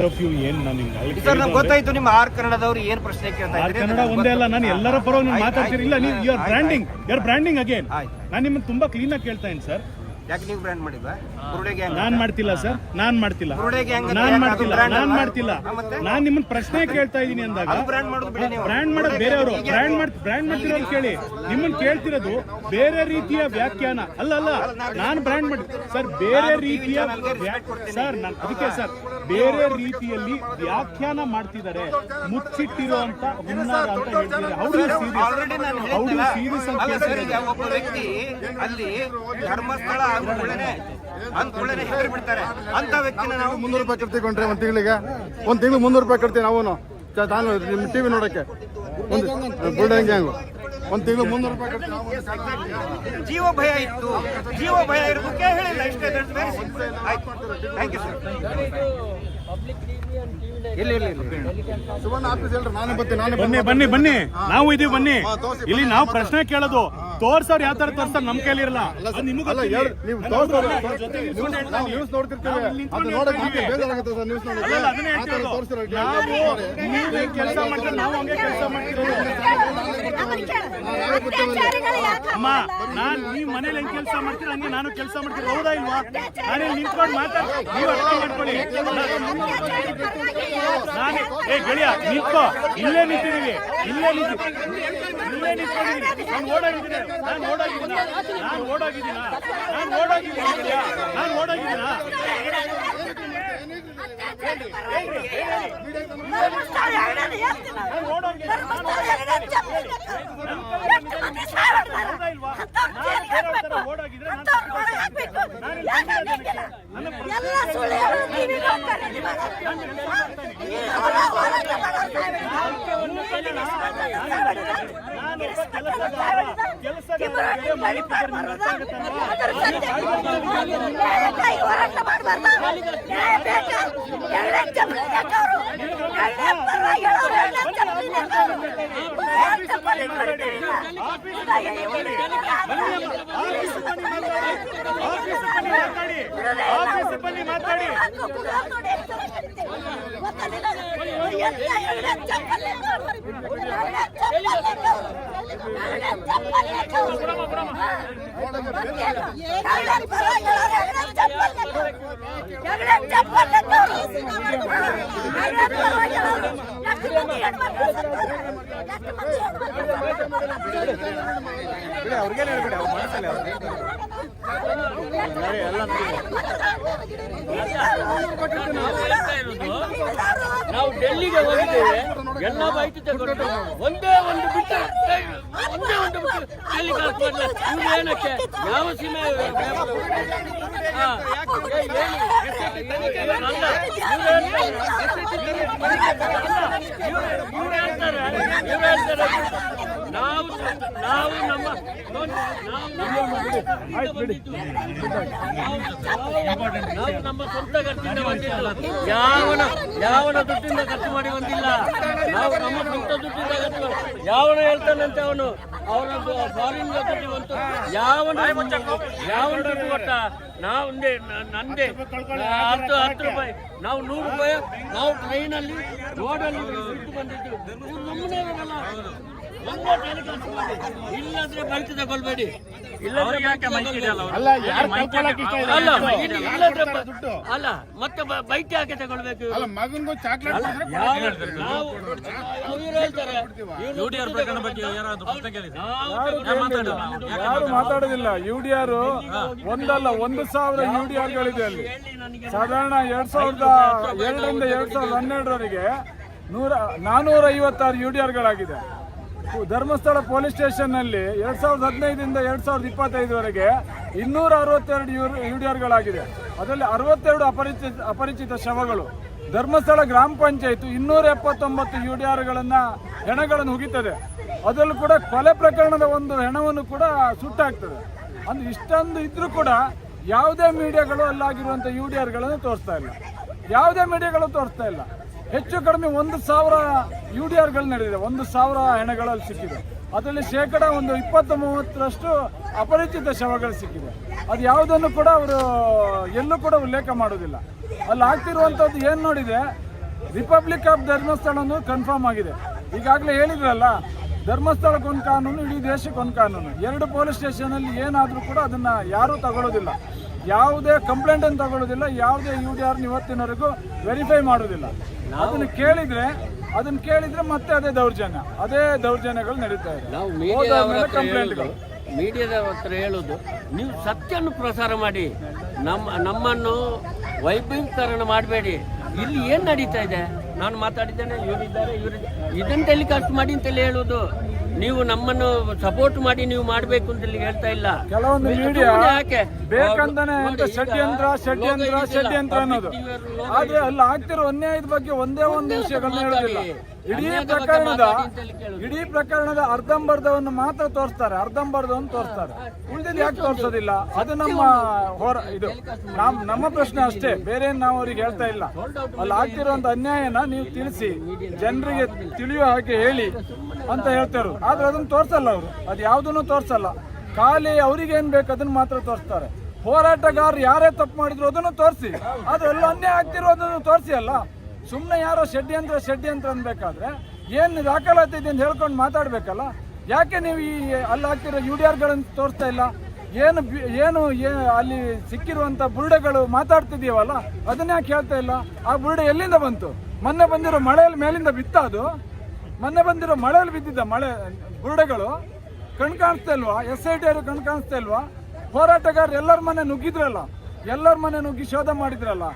Sir ನಮ್ಗೆ ಗೊತ್ತಾಯ್ತು ನಿಮ್ಮ ಆರ್ ಕನ್ನಡದವ್ರು ಏನ್ ಪ್ರಶ್ನೆ ಕೇಳ್ತಾ ಆರ್ ಇದ್ದೀರಿ ಕನ್ನಡ ಒಂದೇ ಅಲ್ಲ ನಾನು ಎಲ್ಲರ ಪರವಾಗಿ ನೀವು ಮಾತಾಡ್ತೀರಿ ಇಲ್ಲ ನೀವು you are branding you are branding again ಆಯ್ತು. ನಾನು ನಿಮ್ಮನ್ನ ತುಂಬಾ ಕ್ಲೀನ್ ಆಗಿ ಕೇಳ್ತಾ ಇದ್ದೀನಿ ಸರ್ ಯಾಕೆ ನೀವು ಬ್ರ್ಯಾಂಡ್ ಮಾಡಿದ್ವಾ ಬುರುಡೆ ಗ್ಯಾಂಗ್ ನಾನ್ ಮಾಡ್ತಿಲ್ಲ ಸರ್ ನಾನ್ ಮಾಡ್ತಿಲ್ಲ. ಬುರುಡೆ ಗ್ಯಾಂಗ್ ನಾನ್ ಮಾಡ್ತಿಲ್ಲ. ನಾನ್ ಮಾಡ್ತಿಲ್ಲ. ಮತ್ತೆ? ನಾನ್ ನಿಮ್ಮನ್ನ ಪ್ರಶ್ನೆ ಕೇಳ್ತಾ ಇದೀನಿ ಅಂದಾಗ ಅದು ಬ್ರ್ಯಾಂಡ್ ಮಾಡೋದು ಬಿಡಿ ನೀವು. ಬ್ರ್ಯಾಂಡ್ ಮಾಡೋದು ಬೇರೆಯವರು. ಬ್ರ್ಯಾಂಡ್ ಮಾಡ್ ಬ್ರ್ಯಾಂಡ್ ಮಾಡ್ತಿರೋದು ಕೇಳಿ. ನಿಮ್ಮನ್ನ ಕೇಳ್ತಿರೋದು ಬೇರೆ ರೀತಿಯ ವ್ಯಾಖ್ಯಾನ. ಅಲ್ಲ ಅಲ್ಲ. ನಾನ್ ಬ್ರ್ಯಾಂಡ್ ಮಾಡಿ ಸರ್ ಬೇರೆ ರೀತಿಯ ವ್ಯಾ- ಸರ್ ನಾನು ಅದಕ್ಕೆ ಸರ್ ಬೇರೆ ರೀತಿಯಲ್ಲಿ ವ್ಯಾಖ್ಯಾನ ಮಾಡ್ತಿದ್ದಾರೆ ಮುಚ್ಚಿಟ್ಟಿರುವಂತ ಹುನ್ನಾರ ಅಂತ ಹೇಳ್ತಿದ್ದಾರೆ. ನಾನು ಸೀರಿಯಸ್ ಅಂತ ಸರ್ ಒಬ್ಬ ವ್ಯಕ್ತಿ ಅಲ್ಲಿ ಧರ್ಮಸ್ಥಳ ಅಂದ್ಕೊಳ್ಳೇನೆ ಅಂದ್ಕೊಳ್ಳೇನೆ ಹೆಸರು ಬಿಡ್ತಾರೆ. ಅಂತ ವ್ಯಕ್ತಿನ ನಾವು ಮುನ್ನೂರು ರೂಪಾಯಿ ಕಟ್ತೀವಿ ಕೊಂಡ್ರೆ ಒಂದು ತಿಂಗಳಿಗೆ? ಒಂದು ತಿಂಗಳು ಮುನ್ನೂರು ರೂಪಾಯಿ ಕಟ್ತೀವಿ ನಾವು ನಾನು ನಿಮ್ಮ ಟಿವಿ ನೋಡಕ್ಕೆ. ಒಂದು ಗ್ಯಾಂಗ್ ಗ್ಯಾಂಗು ಒಂದು ತಿಂಗಳು ಮುನ್ನೂರು ರೂಪಾಯಿ ಜೀವ ಭಯ ಇತ್ತು. ಜೀವ ಭಯ ಇರೋದಕ್ಕೆ ಹೇಳಿಲ್ಲ ಇಷ್ಟೇ ಥ್ಯಾಂಕ್ ಯು ಸರ್ ಇಲ್ಲ ಇಲ್ಲ ಇಲ್ಲ ಸುವರ್ಣ ಆಫೀಸ್ ಹೇಳ್ರಿ ನಾನು ಬರ್ತೀನಿ ನಾನು ಬನ್ನಿ ಬನ್ನಿ ಬನ್ನಿ. ನಾವು ಇದೀವಿ ಬನ್ನಿ. ಇಲ್ಲಿ ನಾವು ಪ್ರಶ್ನೆ ಕೇಳೋದು. ತೋರ್ಸೋರು ಯಾವ ತರ ತೋರ್ಸ್ತಾರೆ ನಮ್ ಕೈಲಿ ಇರಲ್ಲ ನ್ಯೂಸ್ ನೋಡ್ತಿರ್ತೀವಿ. ಕೆಲಸ ಮಾಡ್ತಾರೆ ನಾವು ಹಂಗೆ ಕೆಲಸ ಅಮ್ಮ ನಾನ್ ನೀವ್ ಮನೇಲಿ ಹೆಂಗ್ ಕೆಲಸ ಮಾಡ್ತೀರ? ಹಂಗೆ ನಾನು ಕೆಲಸ ಮಾಡ್ತೀನಿ. ಹೌದಾ ಇಲ್ವಾ? ನಿಂತ್ಕೊಂಡು ಮಾತಾಡ್ತೀನಿ ನೀವು ಅರ್ಥ ಮಾಡ್ಕೊಳ್ಳಿ. ನಾನೇ ಏ ಗೆಳೆಯ ನಿಂತ್ಕೋ. ಇಲ್ಲೇ ನಿಂತಿದೀವಿ ಇಲ್ಲೇ ನಿಂತಿ ಇಲ್ಲೇ ನಿಂತ್ಕೊಂಡಿದೀನಿ ನಾನು ಓಡಾಗಿದ್ದೀನಿ ನಾನು ಓಡಾಗಿದ್ದೀನ ನಾನು ಓಡಾಗಿದ್ದೀನ ನಾನು ಓಡಾಗಿದ್ದೀನಿ ಗೆಳೆಯ ನಾನು ಓಡಾಗಿದ್ದೀನ ಹೌದಾ ನಾನು ಬೇರೆಯವ್ರ ತರ ಓಡಾಗಿದ್ರೆ ನಾನು தனிப்பட்ட ಮಂದಿ ಹೆಣ್ಮಕ್ಳು ಸತ್ತವ್ರೆ? ಎಷ್ಟು ಮಂದಿ ಹೆಣ್ಮಕ್ಳು ನಾವು ಡೆಲ್ಲಿಗೆ ಹೋಗಿದ್ದೇವೆ ಎಲ್ಲ ತಗೊಂಡು ಒಂದೇ ಒಂದು ಬಿಟ್ಟು ಒಂದೇ ಒಂದು ಬಿಟ್ಟು ಇವ್ರು ಏನಕ್ಕೆ ಯಾವ ಸೀಮೆ? ಅಲ್ಲ, ಇವ್ರು ಹೇಳ್ತಾರೆ ಇವ್ರು ಹೇಳ್ತಾರೆ ನಾವು ನಾವು ನಮ್ಮ ನಾವು ನಾವು ನಮ್ಮ ಸ್ವಂತ ಖರ್ಚಿಂದ ಬಂದಿಲ್ಲ ಯಾವನ ಯಾವನ ದುಡ್ಡಿಂದ ಖರ್ಚು ಮಾಡಿ ಬಂದಿಲ್ಲ ನಾವು ನಮ್ಮ ಸ್ವಂತ ದುಡ್ಡಿಂದ ಯಾವನ ಹೇಳ್ತಾನಂತೆ ಅವನು. ಅವನದ್ದು ಫಾರಿನ್ ಬಂತು. ಯಾವನ ಯಾವನ ದುಡ್ಡು ಕೊಟ್ಟ ನಂದೇ. ಹತ್ತು ಹತ್ತು ರೂಪಾಯಿ. ನಾವು ನೂರು ರೂಪಾಯಿ. ನಾವು ಟ್ರೈನಲ್ಲಿ ರೋಡಲ್ಲಿ ಬಿಟ್ಟು ಬಂದಿದ್ದು. ನಮ್ಮನೇ ಇಲ್ಲದ್ರೆ ಬೈಕ್ ತಗೊಳ್ಬೇಡಿ. ಅಲ್ಲ ಮತ್ತೆ ಬೈಕ್ ಯಾಕೆ ತಗೊಳ್ಬೇಕು ಅಲ್ಲ ಮಗನ್ಗೂ ಚಾಕ್ಲೇಟ್ ಯಾರು ಮಾತಾಡೋದಿಲ್ಲ. ಯು ಡಿ ಆರ್ ಒಂದಲ್ಲ ಒಂದು ಸಾವಿರ ಯು ಡಿ ಆರ್ಗಳಿದೆ ಅಲ್ಲಿ. ಸಾಧಾರಣ ಎರಡ್ ಸಾವಿರದ ಎರಡರಿಂದ ಎರಡ್ ಸಾವಿರದ ಹನ್ನೆರಡರವರೆಗೆ ನೂರ ನಾನೂರ ಐವತ್ತಾರು ಯು ಡಿ ಆರ್ಗಳಾಗಿದೆ ಧರ್ಮಸ್ಥಳ ಪೊಲೀಸ್ ಸ್ಟೇಷನ್ನಲ್ಲಿ ಎರಡ್ ಸಾವಿರದ ಹದಿನೈದರಿಂದ ಎರಡ್ ಸಾವಿರದ ಇಪ್ಪತ್ತೈದುವರೆಗೆ ಇನ್ನೂರ ಅರವತ್ತೆರಡು ಯು ಯು ಡಿ ಆರ್ಗಳಾಗಿದೆ. ಅದರಲ್ಲಿ ಅರವತ್ತೆರಡು ಅಪರಿಚಿತ ಅಪರಿಚಿತ ಶವಗಳು. ಧರ್ಮಸ್ಥಳ ಗ್ರಾಮ ಪಂಚಾಯತ್ ಇನ್ನೂರ ಎಪ್ಪತ್ತೊಂಬತ್ತು ಯು ಡಿ ಹೆಣಗಳನ್ನು ಹುಗಿತದೆ ಅದರಲ್ಲೂ ಕೂಡ ಕೊಲೆ ಪ್ರಕರಣದ ಒಂದು ಹೆಣವನ್ನು ಕೂಡ ಸುಟ್ಟಾಗ್ತದೆ. ಅಂದ್ರೆ ಇಷ್ಟೊಂದು ಇದ್ರೂ ಕೂಡ ಯಾವುದೇ ಮೀಡಿಯಾಗಳು ಅಲ್ಲಾಗಿರುವಂಥ ಯು ಡಿ ಆರ್ಗಳನ್ನು ತೋರಿಸ್ತಾ ಇಲ್ಲ. ಯಾವುದೇ ಮೀಡಿಯಾಗಳು ತೋರಿಸ್ತಾ ಇಲ್ಲ. ಹೆಚ್ಚು ಕಡಿಮೆ ಒಂದು ಸಾವಿರ ಯು ಡಿ ಆರ್ಗಳು ನಡೆದಿದೆ. ಒಂದು ಸಾವಿರ ಹೆಣಗಳಲ್ಲಿ ಸಿಕ್ಕಿದೆ. ಅದರಲ್ಲಿ ಶೇಕಡ ಒಂದು ಇಪ್ಪತ್ತು ಮೂವತ್ತರಷ್ಟು ಅಪರಿಚಿತ ಶವಗಳು ಸಿಕ್ಕಿದೆ. ಅದು ಯಾವುದನ್ನು ಕೂಡ ಅವರು ಎಲ್ಲೂ ಕೂಡ ಉಲ್ಲೇಖ ಮಾಡೋದಿಲ್ಲ ಅಲ್ಲಿ ಆಗ್ತಿರುವಂಥದ್ದು ಏನು ನೋಡಿದೆ? ರಿಪಬ್ಲಿಕ್ ಆಫ್ ಧರ್ಮಸ್ಥಳ ಕನ್ಫರ್ಮ್ ಆಗಿದೆ. ಈಗಾಗಲೇ ಹೇಳಿದ್ರಲ್ಲ, ಧರ್ಮಸ್ಥಳಕ್ಕೊಂದು ಕಾನೂನು, ಇಡೀ ದೇಶಕ್ಕೊಂದು ಕಾನೂನು. ಎರಡು ಪೊಲೀಸ್ ಸ್ಟೇಷನಲ್ಲಿ ಏನಾದರೂ ಕೂಡ ಅದನ್ನ ಯಾರೂ ತಗೊಳ್ಳೋದಿಲ್ಲ ಯಾವುದೇ ಕಂಪ್ಲೇಂಟ್ ಅನ್ನು ತಗೊಳ್ಳೋದಿಲ್ಲ ಯಾವುದೇ ಯು ಡಿ ಆರ್ನ ಇವತ್ತಿನವರೆಗೂ ವೆರಿಫೈ ಮಾಡೋದಿಲ್ಲ ಅದನ್ನ ಕೇಳಿದ್ರೆ ಅದನ್ನ ಕೇಳಿದ್ರೆ ಮತ್ತೆ ಅದೇ ದೌರ್ಜನ್ಯ ಅದೇ ದೌರ್ಜನ್ಯಗಳು ನಡೀತಾ ಇದೆ. ನಾವು ಮೀಡಿಯಾದ ಕಂಪ್ಲೇಂಟ್ಗಳು ಹತ್ರ ಹೇಳೋದು ನೀವು ಸತ್ಯವನ್ನು ಪ್ರಸಾರ ಮಾಡಿ ನಮ್ಮ ನಮ್ಮನ್ನು ವೈಭವೀಕರಣ ಮಾಡಬೇಡಿ. ಇಲ್ಲಿ ಏನು ನಡೀತಾ ಇದೆ? ನಾನು ಮಾತಾಡಿದ್ದೇನೆ ಇವರಿದ್ದಾರೆ ಇವರು ಇದನ್ನು ಟೆಲಿಕಾಸ್ಟ್ ಮಾಡಿ ಅಂತೇಳಿ ಹೇಳೋದು. ನೀವು ನಮ್ಮನ್ನು ಸಪೋರ್ಟ್ ಮಾಡಿ ನೀವು ಮಾಡಬೇಕು ಅಂತ ಹೇಳ್ತಾ ಇಲ್ಲ. ಕೆಲವೊಂದು ಮೀಡಿಯಾ? ಬೇಕಂತಾನೆ ಷಡ್ಯಂತ್ರ ಷಡ್ಯಂತ್ರ ಷಡ್ಯಂತ್ರ ಅನ್ನೋದು. ಆದ್ರೆ ಅಲ್ಲಿ ಆಗ್ತಿರೋ ಅನ್ಯಾಯದ ಬಗ್ಗೆ ಒಂದೇ ಒಂದು ವಿಷಯಗಳನ್ನ ಹೇಳೋದಿಲ್ಲ. ಇಡೀ ಪ್ರಕರಣದ ಇಡೀ ಪ್ರಕರಣದ ಅರ್ಧಂಬರ್ಧವನ್ನು ಮಾತ್ರ ತೋರಿಸ್ತಾರೆ ಅರ್ಧಂಬರ್ಧವನ್ನು ತೋರಿಸ್ತಾರೆ. ಉಳಿದಿದ್ದು ಯಾಕೆ ತೋರಿಸೋದಿಲ್ಲ? ಅದು ನಮ್ಮ ಹೋರ ಇದು ನಮ್ ನಮ್ಮ ಪ್ರಶ್ನೆ ಅಷ್ಟೇ ಬೇರೆ ನಾವು ಅವ್ರಿಗೆ ಹೇಳ್ತಾ ಇಲ್ಲ. ಅಲ್ಲಿ ಆಗ್ತಿರುವಂತ ಅನ್ಯಾಯನ ನೀವು ತಿಳಿಸಿ ಜನರಿಗೆ ತಿಳಿಯುವ ಹಾಗೆ ಹೇಳಿ ಅಂತ ಹೇಳ್ತಾರೆ ಆದ್ರೆ ಅದನ್ನ ತೋರ್ಸಲ್ಲ ಅವರು. ಅದು ಯಾವುದನ್ನು ತೋರ್ಸಲ್ಲ. ಖಾಲಿ ಅವ್ರಿಗೆ ಏನ್ ಬೇಕು ಅದನ್ನ ಮಾತ್ರ ತೋರಿಸ್ತಾರೆ. ಹೋರಾಟಗಾರರು ಯಾರೇ ತಪ್ಪು ಮಾಡಿದ್ರು ಅದನ್ನು ತೋರಿಸಿ. ಅದು ಎಲ್ಲ ಅನ್ಯಾಯ ಆಗ್ತಿರೋದನ್ನು ತೋರಿಸಿ ಅಲ್ಲ. ಸುಮ್ಮನೆ ಯಾರೋ ಷಡ್ಯಂತ್ರ ಷಡ್ಯಂತ್ರ ಅನ್ಬೇಕಾದ್ರೆ ಏನು ದಾಖಲಾತಿ ಅಂತ ಹೇಳ್ಕೊಂಡು ಮಾತಾಡ್ಬೇಕಲ್ಲ? ಯಾಕೆ ನೀವು ಈ ಅಲ್ಲಿ ಹಾಕ್ತಿರೋ ಯು ಡಿ ಆರ್ಗಳನ್ನು ತೋರಿಸ್ತಾ ಇಲ್ಲ? ಏನು ಏನು ಅಲ್ಲಿ ಸಿಕ್ಕಿರುವಂತ ಬುರುಡೆಗಳು ಮಾತಾಡ್ತಿದೀವಲ್ಲ ಅದನ್ನ ಯಾಕೆ ಹೇಳ್ತಾ ಇಲ್ಲ? ಆ ಬುರುಡೆ ಎಲ್ಲಿಂದ ಬಂತು? ಮೊನ್ನೆ ಬಂದಿರೋ ಮಳೆಯಲ್ಲಿ ಮೇಲಿಂದ ಬಿತ್ತ ಅದು? ಮೊನ್ನೆ ಬಂದಿರೋ ಮಳೆಯಲ್ಲಿ ಬಿದ್ದಿದ್ದ ಮಳೆ, ಬುರುಡೆಗಳು ಕಣ್ ಕಾಣಿಸ್ತಾ ಇಲ್ವಾ? ಎಸ್ ಐ ಟಿ ಅವರು ಕಣ್ ಕಾಣಿಸ್ತಾ ಇಲ್ವಾ? ಹೋರಾಟಗಾರರು ಎಲ್ಲರ ಮನೆ ನುಗ್ಗಿದ್ರಲ್ಲ? ಎಲ್ಲರ ಮನೆ ನುಗ್ಗಿ ಶೋಧ ಮಾಡಿದ್ರಲ್ಲ?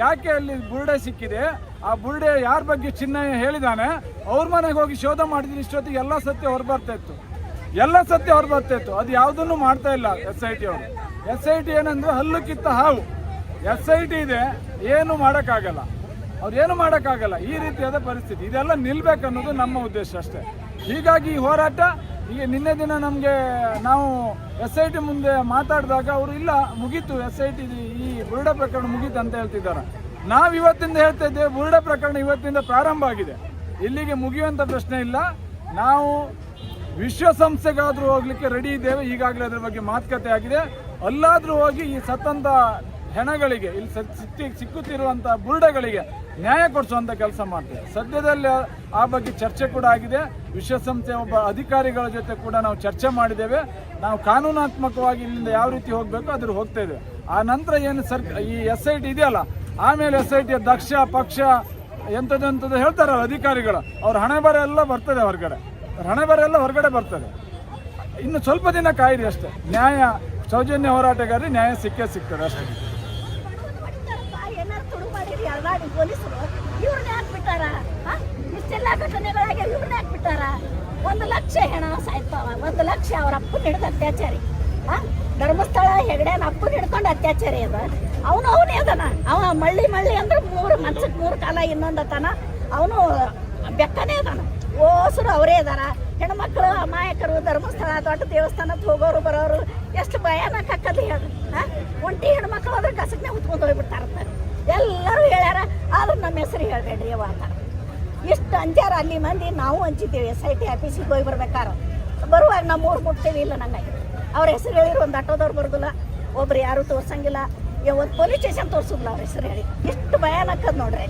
ಯಾಕೆ ಅಲ್ಲಿ ಬುರುಡೆ ಸಿಕ್ಕಿದೆ? ಆ ಬುರುಡೆ ಯಾರ ಬಗ್ಗೆ ಚಿನ್ನ ಹೇಳಿದಾನೆ? ಅವ್ರ ಮನೆಗೆ ಹೋಗಿ ಶೋಧ ಮಾಡಿದ್ರೆ ಇಷ್ಟೊತ್ತಿಗೆ ಎಲ್ಲ ಸತ್ಯ ಹೊರಬರ್ತಾ ಇತ್ತು. ಎಲ್ಲ ಸತ್ಯ ಹೊರಬರ್ತಾ ಇತ್ತು. ಅದು ಯಾವುದನ್ನು ಮಾಡ್ತಾ ಇಲ್ಲ ಎಸ್ ಐ ಟಿ ಅವರು. ಎಸ್ ಐ ಟಿ ಏನಂದ್ರೆ ಹಲ್ಲು ಕಿತ್ತ ಹಾವು. ಎಸ್ ಐ ಟಿ ಇದೆ, ಏನು ಮಾಡೋಕ್ಕಾಗಲ್ಲ. ಅವ್ರು ಏನು ಮಾಡೋಕ್ಕಾಗಲ್ಲ. ಈ ರೀತಿಯಾದ ಪರಿಸ್ಥಿತಿ. ಇದೆಲ್ಲ ನಿಲ್ಬೇಕನ್ನೋದು ನಮ್ಮ ಉದ್ದೇಶ ಅಷ್ಟೇ. ಹೀಗಾಗಿ ಈ ಹೋರಾಟ ಈಗ ನಿನ್ನೆ ದಿನ ನಮಗೆ ನಾವು ಎಸ್ ಐ ಟಿ ಮುಂದೆ ಮಾತಾಡಿದಾಗ ಅವರು, ಇಲ್ಲ, ಮುಗೀತು ಎಸ್ ಐ ಟಿ ಈ ಬುರುಡ ಪ್ರಕರಣ ಮುಗೀತು ಅಂತ ಹೇಳ್ತಿದ್ದಾರೆ. ನಾವು ಇವತ್ತಿಂದ ಹೇಳ್ತಾ ಇದ್ದೇವೆ, ಬುರುಡ ಪ್ರಕರಣ ಇವತ್ತಿಂದ ಪ್ರಾರಂಭ ಆಗಿದೆ. ಇಲ್ಲಿಗೆ ಮುಗಿಯುವಂಥ ಪ್ರಶ್ನೆ ಇಲ್ಲ. ನಾವು ವಿಶ್ವಸಂಸ್ಥೆಗಾದರೂ ಹೋಗ್ಲಿಕ್ಕೆ ರೆಡಿ ಇದ್ದೇವೆ. ಈಗಾಗಲೇ ಅದರ ಬಗ್ಗೆ ಮಾತುಕತೆ ಆಗಿದೆ. ಅಲ್ಲಾದರೂ ಹೋಗಿ ಈ ಸತ್ತಂತ ಹೆಣಗಳಿಗೆ, ಇಲ್ಲಿ ಸಿಕ್ಕಿ ಸಿಕ್ಕುತ್ತಿರುವಂತ ಬುರುಡೆಗಳಿಗೆ ನ್ಯಾಯ ಕೊಡಿಸುವಂಥ ಕೆಲಸ ಮಾಡ್ತೇವೆ. ಸದ್ಯದಲ್ಲಿ ಆ ಬಗ್ಗೆ ಚರ್ಚೆ ಕೂಡ ಆಗಿದೆ. ವಿಶ್ವಸಂಸ್ಥೆ ಒಬ್ಬ ಅಧಿಕಾರಿಗಳ ಜೊತೆ ಕೂಡ ನಾವು ಚರ್ಚೆ ಮಾಡಿದ್ದೇವೆ. ನಾವು ಕಾನೂನಾತ್ಮಕವಾಗಿ ಇಲ್ಲಿಂದ ಯಾವ ರೀತಿ ಹೋಗಬೇಕು ಅದ್ರ ಹೋಗ್ತಾ ಇದ್ದೇವೆ. ಆ ನಂತರ ಏನು ಸರ್ ಈ ಎಸ್ ಐ ಟಿ ಇದೆಯಲ್ಲ, ಆಮೇಲೆ ಎಸ್ ಐ ಟಿಯ ದಕ್ಷ, ಪಕ್ಷ ಎಂಥದ್ದು ಹೇಳ್ತಾರಲ್ಲ ಅಧಿಕಾರಿಗಳು. ಅವ್ರ ಹಣೆ ಬರ ಎಲ್ಲ ಬರ್ತದೆ ಹೊರಗಡೆ. ಹಣೆ ಬರ ಎಲ್ಲ ಹೊರಗಡೆ ಬರ್ತದೆ. ಇನ್ನು ಸ್ವಲ್ಪ ದಿನ ಕಾಯಿರಿ ಅಷ್ಟೇ. ನ್ಯಾಯ, ಸೌಜನ್ಯ ಹೋರಾಟಗಾರರಿಗೆ ನ್ಯಾಯ ಸಿಕ್ಕೇ ಸಿಗ್ತದೆ ಅಷ್ಟೇ. ಅಲ್ಲಾಡಿ ಪೊಲೀಸರು, ಇವ್ರನ್ನೇ ಹಾಕ್ಬಿಟ್ಟಾರ? ಇಷ್ಟೆಲ್ಲ ಘಟನೆಗಳಾಗಿ ಇವ್ರನ್ನ ಹಾಕ್ಬಿಟ್ಟಾರ? ಒಂದು ಲಕ್ಷ ಹೆಣ ಸಾಯ್ತಾವ, ಒಂದು ಲಕ್ಷ ಅವ್ರ ಅಪ್ಪನ ಹಿಡಿದು ಅತ್ಯಾಚಾರಿ. ಆ? ಧರ್ಮಸ್ಥಳ ಹೆಗಡೆನ ಅಪ್ಪನ ಹಿಡ್ಕೊಂಡು ಅತ್ಯಾಚಾರಿ ಅದ. ಅವನು ಅವನೇ ಅದನ. ಅವ ಮಳ್ಳಿ ಮಳ್ಳಿ ಅಂದ್ರೆ ಮೂರು ಮನ್ಸಕ್ಕೆ ಮೂರು ಕಾಲ ಇನ್ನೊಂದು ಅತನ ಅವನು ಬೆಕ್ಕನೇ ಅದಾನ. ಓಸರು ಅವರೇ ಅದಾರ. ಹೆಣ್ಮಕ್ಳು ಅಮಾಯಕರು, ಧರ್ಮಸ್ಥಳ, ದೊಡ್ಡ ದೇವಸ್ಥಾನಕ್ಕೆ ಹೋಗೋರು, ಬರೋರು, ಎಷ್ಟು ಭಯಾನಕ ಆಕ್ಕದು ಹೇಳಿ ಹಾಂ? ಒಂಟಿ ಹೆಣ್ಮಕ್ಳು ಅದ್ರ ಕಸಕ್ನೇ ಉತ್ಕೊಂಡು ಹೋಗ್ಬಿಡ್ತಾರಂತ. ಎಲ್ಲರೂ ಹೇಳ್ಯಾರ ಆದ್ರೆ ನಮ್ಮ ಹೆಸರು ಹೇಳ್ಬೇಡ್ರಿ ಅವ ಅಂತ. ಇಷ್ಟು ಅಂಜಾರ ಅಲ್ಲಿ ಮಂದಿ ನಾವು ಹಂಚಿದ್ದೇವೆ ಎಸ್ ಐ ಟಿ ಆಫೀಸಿಗೆ ಹೋಗಿ ಬರ್ಬೇಕಾರ. ಬರುವಾಗ ನಮ್ಮ ಊರು ಮುಟ್ತೀವಿ ಇಲ್ಲ ನನಗೆ ಅವ್ರ ಹೆಸರು ಹೇಳಿದ್ರು ಒಂದು ಆಟೋದವ್ರು ಬರೋದಿಲ್ಲ ಒಬ್ರು ಯಾರು ತೋರ್ಸಂಗಿಲ್ಲ. ಒಂದು ಪೊಲೀಸ್ ಸ್ಟೇಷನ್ ತೋರಿಸಿದ್ಲ ಅವ್ರ ಹೆಸರು ಹೇಳಿ. ಎಷ್ಟು ಭಯಾನಕದ ನೋಡ್ರಿ.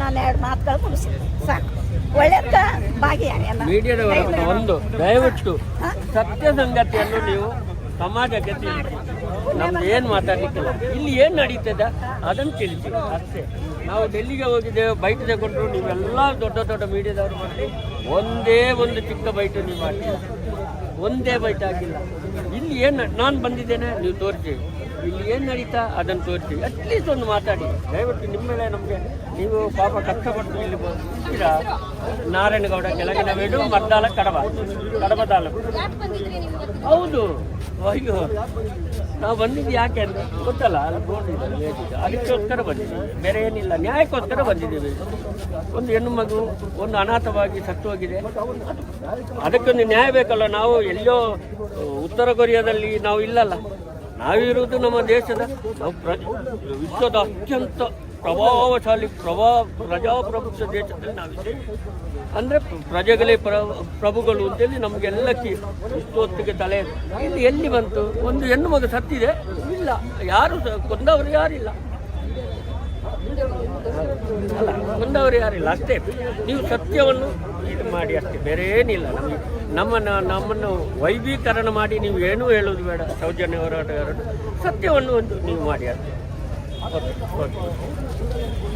ನಾನು ಎರಡು ಮಾತುಗಳು ಮುಗಿಸಿದ್ದೆ ಸಾಕು. ಒಳ್ಳೆದ ಭಾಗ್ಯ ಎಲ್ಲ ಒಂದು ದಯವಿಟ್ಟು ಸತ್ಯ ಸಂಗತಿಯನ್ನು ನೀವು ಸಮಾಜಕ್ಕೆ ತಿಳಿಸಿ. ನಮ್ದು ಏನು ಮಾತಾಡಲಿಕ್ಕಿಲ್ಲ. ಇಲ್ಲಿ ಏನು ನಡೀತದ ಅದನ್ನು ತಿಳಿಸಿ ಅಷ್ಟೇ. ನಾವು ಡೆಲ್ಲಿಗೆ ಹೋಗಿದ್ದೇವೆ ಬೈಟ್ ತಗೊಂಡ್ರು. ನೀವೆಲ್ಲ ದೊಡ್ಡ ದೊಡ್ಡ ಮೀಡಿಯಾದವರು ಮಾಡಿ ಒಂದೇ ಒಂದು ಚಿಕ್ಕ ಬೈಟ್ ನೀವು ಮಾಡಿ ಒಂದೇ ಬೈಟ್ ಆಗಿಲ್ಲ ಇಲ್ಲಿ ಏನು ನಾನು ಬಂದಿದ್ದೇನೆ ನೀವು ತೋರಿಸಿ ಇಲ್ಲಿ ಏನು ನಡೀತಾ ಅದನ್ನು ತೋರಿಸಿ ಅಟ್ಲೀಸ್ಟ್ ಒಂದು ಮಾತಾಡಿ. ದಯವಿಟ್ಟು ನಿಮ್ಮ ಮೇಲೆ ನಮಗೆ ನೀವು ಪಾಪ ಕಷ್ಟಪಟ್ಟು ಇಲ್ಲಿ ಬಂದಿರಾ ನಾರಾಯಣಗೌಡ ಕೆಳಗಿನ ಬೇಡು ಮದ್ದಾಲ ಕಡಬ. ಕಡಬ ತಾಲೂಕು. ಹೌದು. ಅಯ್ಯೋ, ನಾವು ಬಂದಿದ್ದು ಯಾಕೆ ಅಂದ್ರೆ ಗೊತ್ತಲ್ಲ? ಅಲ್ಲಿ. ಅದಕ್ಕೋಸ್ಕರ ಬಂದಿದ್ದೀವಿ. ಬೇರೆ ಏನಿಲ್ಲ. ನ್ಯಾಯಕ್ಕೋಸ್ಕರ ಬಂದಿದ್ದೀವಿ. ಒಂದು ಹೆಣ್ಣು ಮಗು, ಒಂದು ಅನಾಥವಾಗಿ ಸತ್ತು ಹೋಗಿದೆ ಅದಕ್ಕೊಂದು ನ್ಯಾಯ ಬೇಕಲ್ಲ? ನಾವು ಎಲ್ಲೋ ಉತ್ತರ ಕೊರಿಯಾದಲ್ಲಿ ನಾವು ಇಲ್ಲಲ್ಲ. ನಾವಿರುವುದು ನಮ್ಮ ದೇಶದ, ನಾವು ಪ್ರ ವಿಶ್ವದ ಅತ್ಯಂತ ಪ್ರಭಾವಶಾಲಿ ಪ್ರಭಾ ಪ್ರಜಾಪ್ರಭುತ್ವ ದೇಶದಲ್ಲಿ ನಾವಿದ್ದೇವೆ ಅಂದರೆ ಪ್ರಜೆಗಳೇ ಪ್ರ, ಪ್ರಭುಗಳು ಅಂತೇಳಿ ನಮಗೆಲ್ಲ ಇಷ್ಟೊತ್ತಿಗೆ ತಲೆ ಇಲ್ಲಿ ಎಲ್ಲಿ ಬಂತು? ಒಂದು ಹೆಣ್ಣು ಮಗು ಸತ್ತಿದೆ. ಇಲ್ಲ, ಯಾರು ಕೊಂದವರು ಯಾರಿಲ್ಲ. ಅಲ್ಲ, ಕೊಂದವರು ಯಾರಿಲ್ಲ, ಅಷ್ಟೇ. ನೀವು ಸತ್ಯವನ್ನು ಇದು ಮಾಡಿ ಅಷ್ಟೇ, ಬೇರೆ ಏನಿಲ್ಲ. ನಮಗೆ ನಮ್ಮನ್ನು ನಮ್ಮನ್ನು ವೈಭೀಕರಣ ಮಾಡಿ ನೀವು ಏನೂ ಹೇಳೋದು ಬೇಡ. ಸೌಜನ್ಯ ಹೋರಾಟಗಾರರು ಸತ್ಯವನ್ನು ಒಂದು ನೀವು ಮಾಡಿ ಅಷ್ಟೇ. Bak, bak.